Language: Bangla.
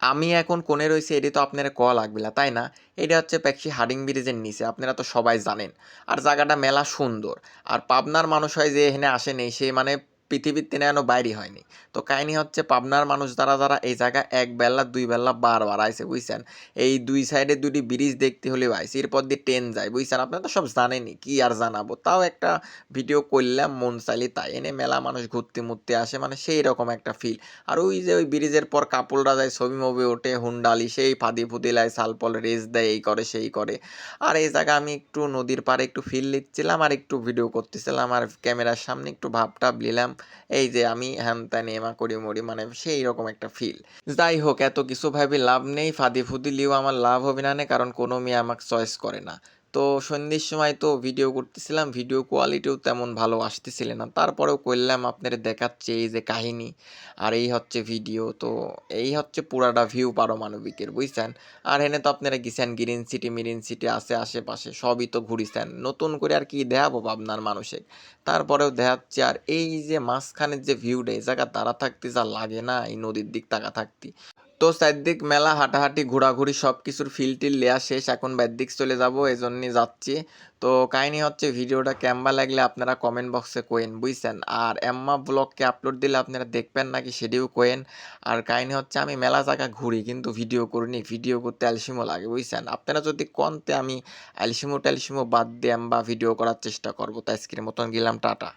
আমি এখন কোণে রয়েছি, এটি তো আপনারা ক লাগবে না, তাই না? এটা হচ্ছে প্যাকসি হাডিং ব্রিজের নিচে, আপনারা তো সবাই জানেন। আর জায়গাটা মেলা সুন্দর। আর পাবনার মানুষ হয় যে এখানে আসেনি, সে মানে পৃথিবীর তেনে এনো বাইরে হয়নি। তো কাহিনী হচ্ছে পাবনার মানুষ যারা যারা এই জায়গা এক বেলা, দুই বেলা বারবার আইছে, বুঝছেন? এই দুই সাইডে দুটি ব্রিজ দেখতে হলে আইছে এরপর দিয়ে ট্রেন যায়, বুঝছেন? আপনারা তো সব জানেনই, কি আর জানাব? তাও একটা ভিডিও করলাম, মন চাইলে তাই। এনে মেলা মানুষ ঘুরতে মুরতে আসে মানে সেই রকম একটা ফিল আর ওই যে ওই ব্রিজের পর কাপড়রা যায়, ছবি মবি ওঠে, হুন্ডালি, সেই ফাঁদি ফাদি ফুদিলায় সালপল রেস দেয়, এই করে, সেই করে। আর এই জায়গা আমি একটু নদীর পাড়ে একটু ফিল নিচ্ছিলাম, আর একটু ভিডিও করতেছিলাম, আর ক্যামেরার সামনে একটু ভাবটাব নিলাম। এই যে আমি হ্যান ত্যান এমা করি মরি মানে সেই রকম একটা ফিল যাই হোক এত কিছু ভাবি লাভ নেই ফাঁদি ফুদি লিও আমার লাভ হবে না নে, কারণ কোনো মেয়ে আমাকে চয়েস করে না। তো সন্ধ্যের সময় তো ভিডিও করতেছিলাম ভিডিও কোয়ালিটিও তেমন ভালো আসতেছিল না। তারপরেও করলাম আপনাদের দেখাচ্ছে এই যে কাহিনী, আর এই হচ্ছে ভিডিও তো এই হচ্ছে পুরাটা ভিউ পারমাণবিকের, বুঝছেন? আর এনে তো আপনারা গেছেন গ্রিন সিটি মিরিন সিটি আছে আশেপাশে, সবই তো ঘুরিছেন। নতুন করে আর কি দেখাবো আপনার মানুষে। তারপরেও দেখাচ্ছে, আর এই যে মাঝখানের যে ভিউটা এই জায়গা তারা থাকতে যা লাগে না, এই নদীর দিক তাকা থাকতে। তো চারদিক মেলা, হাঁটাহাঁটি, ঘোরাঘুরি সব কিছুর ফিল টিল লেয়া শেষ, এখন দিক চলে যাব এই জন্যই যাচ্ছি। তো কাহিনী হচ্ছে, ভিডিওটা কেমবা লাগলে আপনারা কমেন্ট বক্সে কোয়েন বুঝছেন? আর এম্মা ব্লগকে আপলোড দিলে আপনারা দেখবেন নাকি সেটিও কোয়েন আর কাহিনী হচ্ছে, আমি মেলা জায়গা ঘুরি, কিন্তু ভিডিও করিনি, ভিডিও করতে অ্যালসিমো লাগে, বুঝছেন? আপনারা যদি কনতে আমি অ্যালসিমো ট্যালসিমো বাদ দিয়ে বা ভিডিও করার চেষ্টা করব, তো আজকের মতন গেলাম, টাটা।